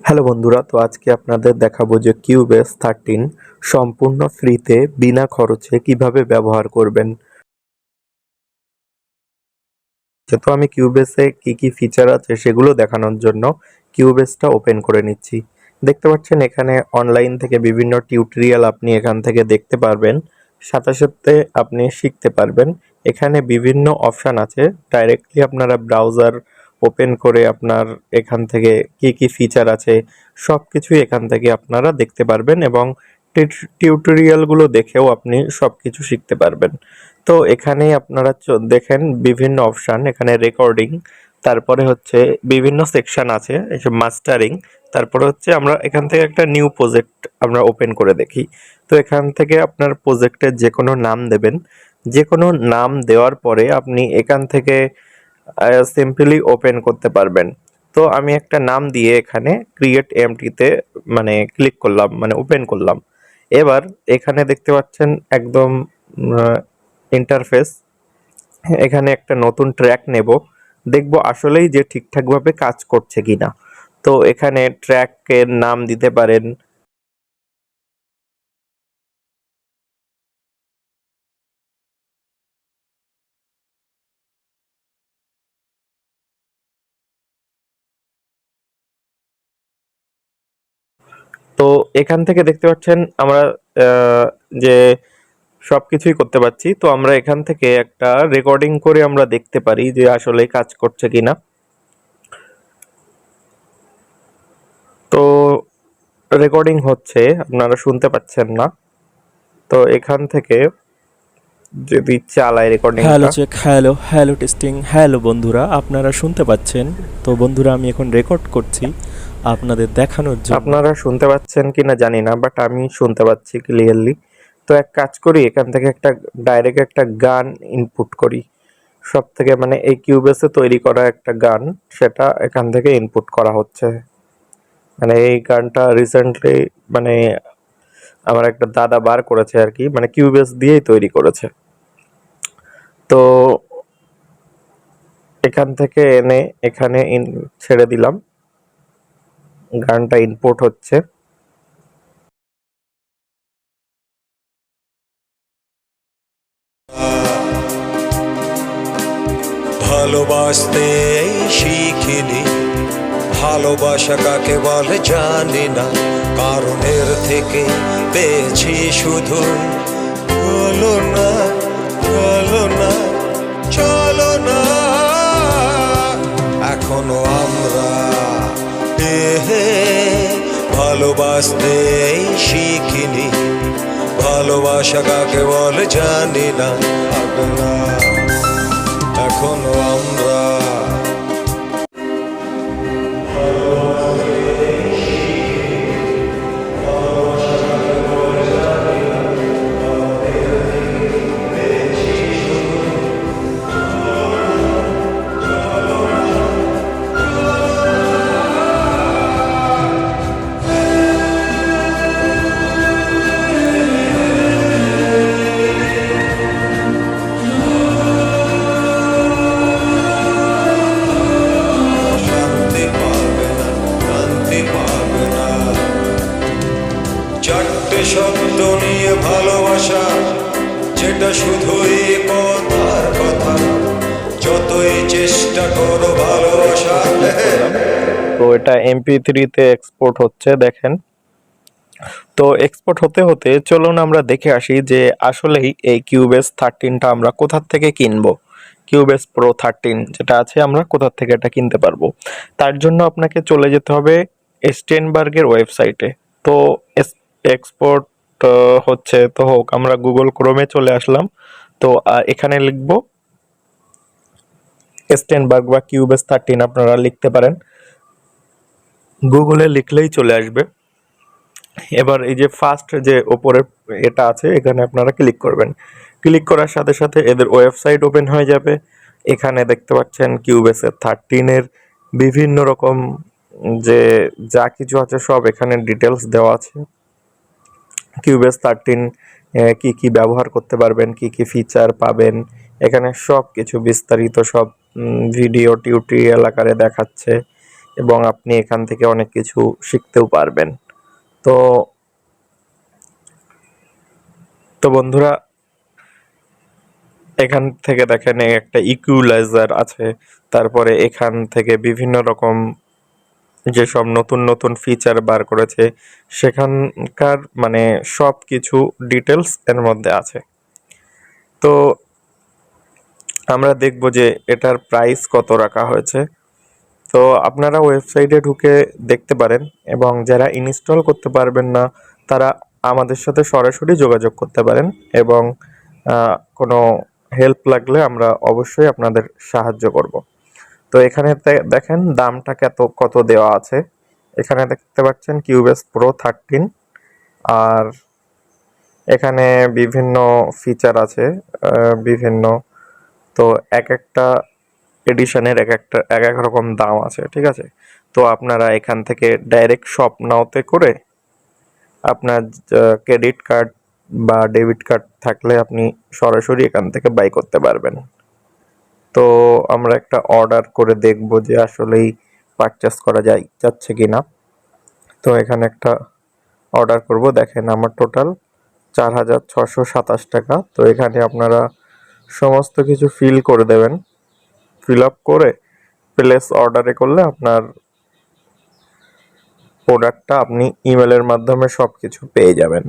Hello বন্ধুরা, তো আজকে আপনাদের দেখাবো যে কিউবেস থার্টিন সম্পূর্ণ ফ্রিতে বিনা খরচে কীভাবে ব্যবহার করবেন। তো আমি কিউবেসে কি কি ফিচার আছে সেগুলো দেখানোর জন্য কিউবেসটা ওপেন করে নিচ্ছি। দেখতে পাচ্ছেন এখানে অনলাইন থেকে বিভিন্ন টিউটোরিয়াল আপনি এখান থেকে দেখতে পারবেন, সাথে সাথে আপনি শিখতে পারবেন। এখানে বিভিন্ন অপশান আছে ডাইরেক্টলি আপনারা ব্রাউজার ওপেন করে আপনার এখান থেকে কি কি ফিচার আছে সব কিছুই এখান থেকে আপনারা দেখতে পারবেন এবং টিউটোরিয়ালগুলো দেখেও আপনি সব কিছু শিখতে পারবেন। তো এখানে আপনারা দেখেন বিভিন্ন অপশান এখানে রেকর্ডিং তারপরে হচ্ছে বিভিন্ন সেকশন আছে মাস্টারিং তারপরে হচ্ছে আমরা এখান থেকে একটা নিউ প্রজেক্ট আমরা ওপেন করে দেখি। তো এখান থেকে আপনার প্রজেক্টের যে কোনো নাম দেবেন যে কোনো নাম দেওয়ার পরে আপনি এখান থেকে সিম্পলি ওপেন করতে পারবেন। তো আমি একটা নাম দিয়ে এখানে ক্রিয়েট এমটিতে মানে ক্লিক করলাম মানে ওপেন করলাম। এবার এখানে দেখতে পাচ্ছেন একদম ইন্টারফেস এখানে একটা নতুন ট্র্যাক নেব। দেখব আসলেই যে ঠিকঠাকভাবে কাজ করছে কিনা। তো এখানে ট্র্যাকের নাম দিতে পারেন। তো এখান থেকে দেখতে পাচ্ছেন আমরা যে সবকিছুই করতে পারছি। তো আমরা এখান থেকে একটা রেকর্ডিং করে আমরা দেখতে পারি যে আসলে কাজ করছে কিনা। তো রেকর্ডিং হচ্ছে, আপনারা শুনতে পাচ্ছেন না। তো এখান থেকে যদি চালাই recording hello check hello hello testing hello বন্ধুরা, আপনারা শুনতে পাচ্ছেন? তো বন্ধুরা, আমি এখন রেকর্ড করছি। আপনাদের দেখানোর জন্য। আপনারা শুনতে পাচ্ছেন কিনা জানি না বাট আমি শুনতে পাচ্ছি ক্লিয়ারলি তো এক কাজ করি, এখান থেকে একটা ডাইরেক্ট একটা গান ইনপুট করি। সব থেকে মানে এই কিউবেসে তৈরি করা একটা গান, সেটা এখান থেকে ইনপুট করা হচ্ছে। মানে এই গানটা রিসেন্টলি মানে আমার একটা দাদা বার করেছে আর কি মানে কিউবেস দিয়েই তৈরি করেছে। তো এখান থেকে এনে এখানে ছেড়ে দিলাম। গানটা ইনপুট হচ্ছে। ভালোবাসতে শিখিনি ভালোবাসা কাকে বলে জানি না কারণের থেকে পেয়েছি শুধু বলো ভালোবাসতে শিখিনি ভালোবাসা কাকে বলে জানি না। এখনও শুধুই কথার কথা। যতই চেষ্টা করো ভালোবাসা। তো এটা এমপি থ্রিতে এক্সপোর্ট হচ্ছে, দেখেন। তো এক্সপোর্ট হতে হতে চলুন আমরা দেখে আসি যে আসলেই এই কিউবেস থার্টিনটা আমরা কোথা থেকে কিনবো? কিউবেস প্রো থার্টিন যেটা আছে, আমরা কোথা থেকে এটা কিনতে পারব? তার জন্য আপনাকে চলে যেতে হবে স্টেনবার্গের ওয়েবসাইটে তো এক্সপোর্ট হচ্ছে, তো হোক, আমরা গুগল ক্রোমে চলে আসলাম। তো এখানে লিখব স্টেনবার্গ বা কিউবেস থার্টিন আপনারা লিখতে পারেন। গুগলে লিখলেই চলে আসবে। এবার এই যে ফার্স্ট যে ওপরে এটা আছে, এখানে আপনারা ক্লিক করবেন। ক্লিক করার সাথে সাথে এদের ওয়েবসাইট ওপেন হয়ে যাবে। এখানে দেখতে পাচ্ছেন কিউবেসের থার্টিনের বিভিন্ন রকম যে যা কিছু আছে সব এখানে ডিটেলস দেওয়া আছে। কিউবেস থার্টিন কি কি ব্যবহার করতে পারবেন, কি কি ফিচার পাবেন, এখানে সব কিছু বিস্তারিত সব ভিডিও টিউটোরিয়াল আকারে দেখাচ্ছে এবং আপনি এখান থেকে অনেক কিছু শিখতেও পারবেন। তো তো বন্ধুরা, এখান থেকে দেখেন, একটা ইকুইলাইজার আছে, তারপরে এখান থেকে বিভিন্ন রকম যেসব নতুন নতুন ফিচার বার করেছে, সেখানকার মানে সব কিছু ডিটেলস এর মধ্যে আছে। তো আমরা দেখব যে এটার প্রাইস কত রাখা হয়েছে। তো আপনারা ওয়েবসাইটে ঢুকে দেখতে পারেন এবং যারা ইনস্টল করতে পারবেন না, তারা আমাদের সাথে সরাসরি যোগাযোগ করতে পারেন এবং কোনো হেল্প লাগলে আমরা অবশ্যই আপনাদের সাহায্য করব। তো এখানে দেখেন দামটা কত কত দেওয়া আছে। এখানে দেখতে পাচ্ছেন কিউবেস প্রো থার্টিন। আর এখানে বিভিন্ন ফিচার আছে বিভিন্ন। তো এক একটা এডিশনের এক একটা, এক এক রকম দাম আছে, ঠিক আছে? তো আপনারা এখান থেকে ডাইরেক্ট শপ নাওতে করে আপনার ক্রেডিট কার্ড বা ডেবিট কার্ড থাকলে আপনি সরাসরি এখান থেকে বাই করতে পারবেন। তো আমরা একটা অর্ডার করে দেখব যে আসলেই পারচেস করা যায়, যাচ্ছে কি না তো এখানে একটা অর্ডার করব। দেখেন আমার টোটাল চার হাজার ছশো সাতাশ টাকা। তো এখানে আপনারা সমস্ত কিছু ফিল করে দেবেন। ফিল আপ করে প্লেস অর্ডারে করলে আপনার প্রোডাক্টটা আপনি ইমেলের মাধ্যমে সব কিছু পেয়ে যাবেন।